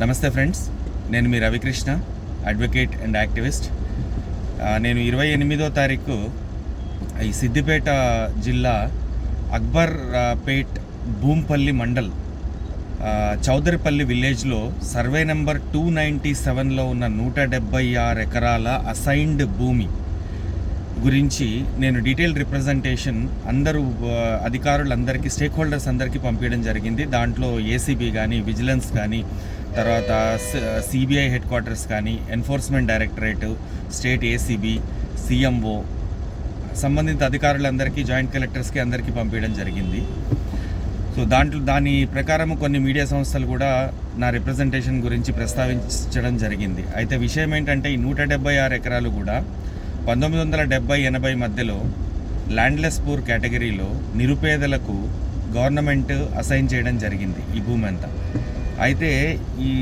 నమస్తే ఫ్రెండ్స్ నేను మీ రవికృష్ణ అడ్వకేట్ అండ్ యాక్టివిస్ట్. నేను ఇరవై ఎనిమిదో తారీఖు ఈ సిద్దిపేట జిల్లా అక్బర్ పేట్ భూంపల్లి మండల్ చౌదరిపల్లి విలేజ్లో సర్వే నెంబర్ టూ నైంటీ సెవెన్లో ఉన్న నూట డెబ్బై ఆరు ఎకరాల అసైన్డ్ భూమి గురించి నేను డీటెయిల్ రిప్రజెంటేషన్ అందరూ అధికారులందరికీ స్టేక్ హోల్డర్స్ అందరికీ పంపించడం జరిగింది. దాంట్లో ఏసీబీ కానీ విజిలెన్స్ కానీ తర్వాత సిబిఐ హెడ్ క్వార్టర్స్ కానీ enforcement directorate state ACB CMO సంబంధిత అధికారులందరికీ జాయింట్ కలెక్టర్స్కి అందరికీ పంపించడం జరిగింది. సో దాంట్లో దాని ప్రకారం కొన్ని మీడియా సంస్థలు కూడా నా రిప్రజెంటేషన్ గురించి ప్రస్తావించడం జరిగింది. అయితే విషయం ఏంటంటే ఈ నూట డెబ్బై ఆరు ఎకరాలు కూడా పంతొమ్మిది వందల డెబ్బై ఎనభై మధ్యలో ల్యాండ్లెస్ పూర్ కేటగిరీలో నిరుపేదలకు గవర్నమెంట్ అసైన్ చేయడం జరిగింది ఈ భూమి అంతా. అయితే ఈ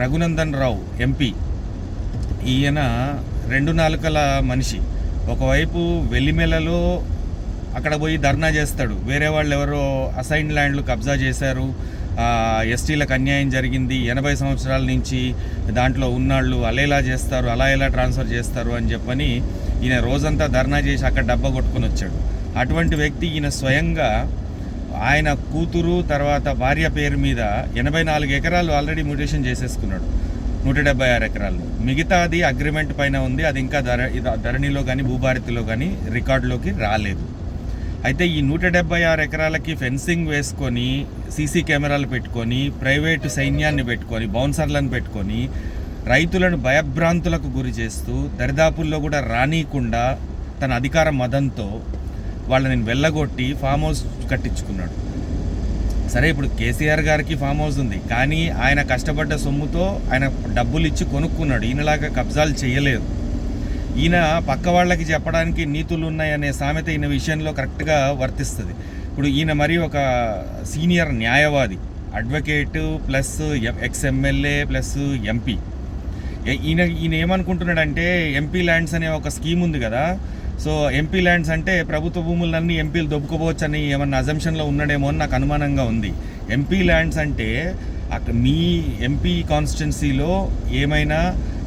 రఘునందన్ రావు ఎంపీ ఈయన రెండు నాలుకల మనిషి. ఒకవైపు వెల్లిమెలలో అక్కడ పోయి ధర్నా చేస్తాడు. వేరే వాళ్ళు ఎవరో అసైన్ ల్యాండ్లు కబ్జా చేశారు. ఎస్టీలకు అన్యాయం జరిగింది. ఎనభై సంవత్సరాల నుంచి దాంట్లో ఉన్నాళ్ళు అలా చేస్తారు అలా ఎలా ట్రాన్స్ఫర్ చేస్తారు అని చెప్పని ఈయన రోజంతా ధర్నా చేసి అక్కడ డబ్బా కొట్టుకొని వచ్చాడు. అటువంటి వ్యక్తి ఈయన స్వయంగా ఆయన కూతురు తర్వాత భార్య పేరు మీద ఎనభై నాలుగు ఎకరాలు ఆల్రెడీ మ్యూటేషన్ చేసేసుకున్నాడు. నూట డెబ్బై ఆరు ఎకరాలు. మిగతాది అగ్రిమెంట్ పైన ఉంది. అది ఇంకా ధర ధరణిలో కానీ భూభారతిలో కానీ రికార్డులోకి రాలేదు. అయితే ఈ నూట డెబ్బై ఆరు ఎకరాలకి ఫెన్సింగ్ వేసుకొని సీసీ కెమెరాలు పెట్టుకొని ప్రైవేటు సైన్యాన్ని పెట్టుకొని బౌన్సర్లను పెట్టుకొని రైతులను భయభ్రాంతులకు గురి చేస్తూ దరిదాపుల్లో కూడా రానీయకుండా తన అధికార మదంతో వాళ్ళని వెళ్ళగొట్టి ఫామ్ హౌస్ కట్టించుకున్నాడు. సరే ఇప్పుడు కేసీఆర్ గారికి ఫామ్ హౌస్ ఉంది. కానీ ఆయన కష్టపడ్డ సొమ్ముతో ఆయన డబ్బులు ఇచ్చి కొనుక్కున్నాడు. ఈయనలాగా కబ్జాలు చేయలేదు. ఈయన పక్క వాళ్ళకి చెప్పడానికి నీతులు ఉన్నాయనే సామెత ఈయన విషయంలో కరెక్ట్గా వర్తిస్తుంది. ఇప్పుడు ఈయన మరి ఒక సీనియర్ న్యాయవాది advocate plus ex MLA plus MP. ఈయన ఈయన ఏమనుకుంటున్నాడంటే ఎంపీ ల్యాండ్స్ అనే ఒక స్కీమ్ ఉంది కదా సో ఎంపీ ల్యాండ్స్ అంటే ప్రభుత్వ భూములన్నీ ఎంపీలు దొబ్బుకోవచ్చు అని ఏమన్నా అజంప్షన్లో ఉన్నాడేమో అని నాకు అనుమానంగా ఉంది. ఎంపీ ల్యాండ్స్ అంటే అక్కడ మీ ఎంపీ కాన్స్టిట్యున్సీలో ఏమైనా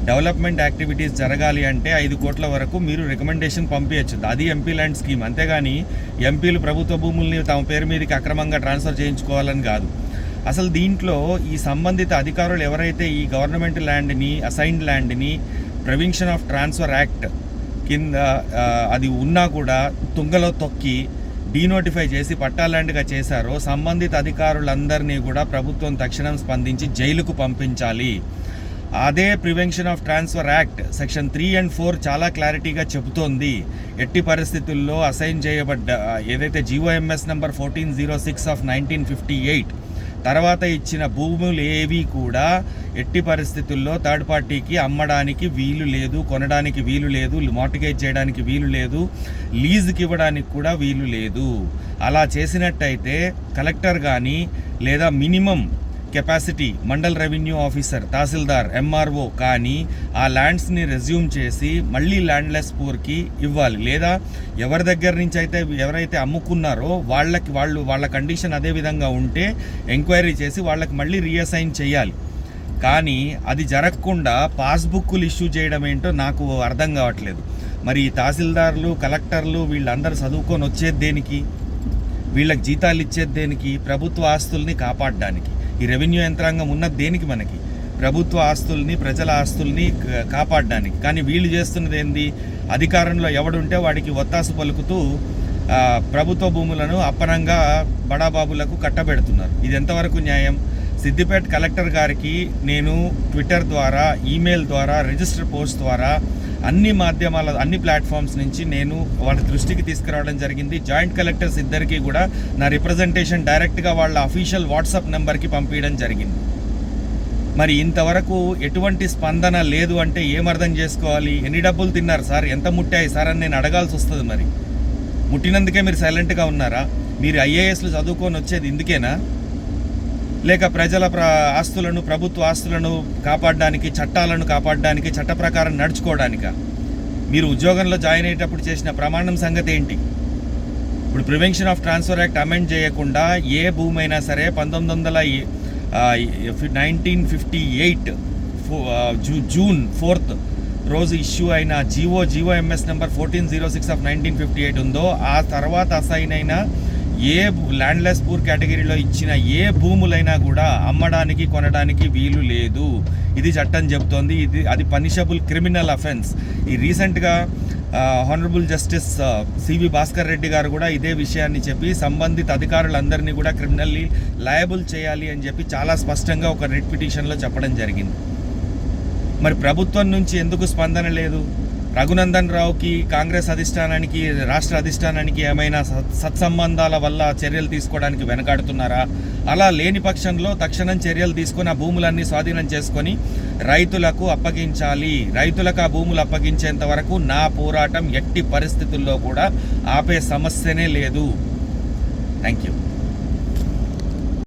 డెవలప్మెంట్ యాక్టివిటీస్ జరగాలి అంటే ఐదు కోట్ల వరకు మీరు రికమెండేషన్ పంపించచ్చు అది ఎంపీ ల్యాండ్ స్కీమ్. అంతేగాని ఎంపీలు ప్రభుత్వ భూముల్ని తమ పేరు మీదకి అక్రమంగా ట్రాన్స్ఫర్ చేయించుకోవాలని కాదు. అసలు దీంట్లో ఈ సంబంధిత అధికారులు ఎవరైతే ఈ గవర్నమెంట్ ల్యాండ్ని అసైన్డ్ ల్యాండ్ని ప్రివెన్షన్ ఆఫ్ ట్రాన్స్ఫర్ యాక్ట్ కింద అది ఉన్నా కూడా తుంగలో తొక్కి డీనోటిఫై చేసి పట్టాల్యాండ్గా చేశారో సంబంధిత అధికారులందరినీ కూడా ప్రభుత్వం తక్షణం స్పందించి జైలుకు పంపించాలి. అదే prevention of transfer act section three and four చాలా క్లారిటీగా చెబుతోంది. ఎట్టి పరిస్థితుల్లో అసైన్ చేయబడ్డ ఏదైతే GOMS number fourteen zero six of nineteen fifty eight తర్వాత ఇచ్చిన భూములు ఏవి కూడా ఎట్టి పరిస్థితుల్లో థర్డ్ పార్టీకి అమ్మడానికి వీలు లేదు కొనడానికి వీలు లేదు మార్టిగేజ్ చేయడానికి వీలు లేదు లీజుకి ఇవ్వడానికి కూడా వీలు లేదు. అలా చేసినట్టయితే కలెక్టర్ కానీ లేదా minimum capacity mandal revenue officer tahsildar MRO కానీ ఆ ల్యాండ్స్ని రెజ్యూమ్ చేసి మళ్ళీ ల్యాండ్లెస్ పూర్కి ఇవ్వాలి. లేదా ఎవరి దగ్గర నుంచి అయితే ఎవరైతే అమ్ముకున్నారో వాళ్ళకి వాళ్ళు వాళ్ళ కండిషన్ అదే విధంగా ఉంటే ఎంక్వైరీ చేసి వాళ్ళకి మళ్ళీ రీఅసైన్ చేయాలి. కానీ అది జరగకుండా పాస్బుక్లు ఇష్యూ చేయడం ఏంటో నాకు అర్థం కావట్లేదు. మరి తహసీల్దార్లు కలెక్టర్లు వీళ్ళందరూ చదువుకొని వచ్చేది దేనికి? వీళ్ళకి జీతాలు ఇచ్చేది దేనికి? ప్రభుత్వ ఆస్తుల్ని కాపాడడానికి. ఈ రెవెన్యూ యంత్రాంగం ఉన్న దేనికి మనకి? ప్రభుత్వ ఆస్తుల్ని ప్రజల ఆస్తుల్ని కాపాడడానికి. కానీ వీళ్ళు చేస్తున్నది ఏంది? అధికారంలో ఎవడుంటే వాడికి ఒత్తాసు పలుకుతూ ప్రభుత్వ భూములను అప్పనంగా బడాబాబులకు కట్టబెడుతున్నారు. ఇది ఎంతవరకు న్యాయం? సిద్దిపేట కలెక్టర్ గారికి నేను ట్విట్టర్ ద్వారా ఈమెయిల్ ద్వారా రిజిస్టర్ పోస్ట్ ద్వారా అన్ని మాధ్యమాల అన్ని ప్లాట్ఫామ్స్ నుంచి నేను వాళ్ళ దృష్టికి తీసుకురావడం జరిగింది. జాయింట్ కలెక్టర్స్ ఇద్దరికీ కూడా నా రిప్రజెంటేషన్ డైరెక్ట్గా వాళ్ళ అఫీషియల్ వాట్సాప్ నెంబర్కి పంపించడం జరిగింది. మరి ఇంతవరకు ఎటువంటి స్పందన లేదు అంటే ఏమర్థం చేసుకోవాలి? ఎన్ని డబ్బులు తిన్నారు? సార్ ఎంత ముట్టాయి? సార్ అని నేను అడగాల్సి వస్తుంది మరి. ముట్టినందుకే మీరు సైలెంట్గా ఉన్నారా? మీరు ఐఏఎస్లు చదువుకొని వచ్చేది ఇందుకేనా? లేక ప్రజల ప్ర ఆస్తులను ప్రభుత్వ ఆస్తులను కాపాడడానికి చట్టాలను కాపాడడానికి చట్ట ప్రకారం నడుచుకోవడానిక? మీరు ఉద్యోగంలో జాయిన్ అయ్యేటప్పుడు చేసిన ప్రమాణం సంగతి ఏంటి? ఇప్పుడు prevention of transfer act amend చేయకుండా ఏ భూమి అయినా సరే పంతొమ్మిది వందల nineteen fifty eight June June fourth రోజు ఇష్యూ అయిన GO GO MS number fourteen zero six of nineteen fifty eight ఉందో ఆ తర్వాత అసైన్ అయిన ఏ ల్యాండ్లెస్ పూర్ కేటగిరీలో ఇచ్చిన ఏ భూములైనా కూడా అమ్మడానికి కొనడానికి వీలు లేదు. ఇది చట్టం చెబుతోంది. ఇది అది పనిషబుల్ క్రిమినల్ అఫెన్స్ ఈ రీసెంట్గా honourable justice CV Bhaskar Reddy గారు కూడా ఇదే విషయాన్ని చెప్పి సంబంధిత అధికారులందరినీ కూడా క్రిమినల్లీ లయబుల్ చేయాలి అని చెప్పి చాలా స్పష్టంగా ఒక రిట్ పిటిషన్లో చెప్పడం జరిగింది. మరి ప్రభుత్వం నుంచి ఎందుకు స్పందన లేదు? రఘునందన్ రావుకి కాంగ్రెస్ అధిష్టానానికి రాష్ట్ర అధిష్టానానికి ఏమైనా సత్- సత్సంబంధాల వల్ల చర్యలు తీసుకోవడానికి వెనకాడుతున్నారా? అలా లేని పక్షంలో తక్షణం చర్యలు తీసుకొని ఆ భూములన్నీ స్వాధీనం చేసుకొని రైతులకు అప్పగించాలి. రైతులకు ఆ భూములు అప్పగించేంత వరకు నా పోరాటం ఎట్టి పరిస్థితుల్లో కూడా ఆపే సమస్యనే లేదు. Thank you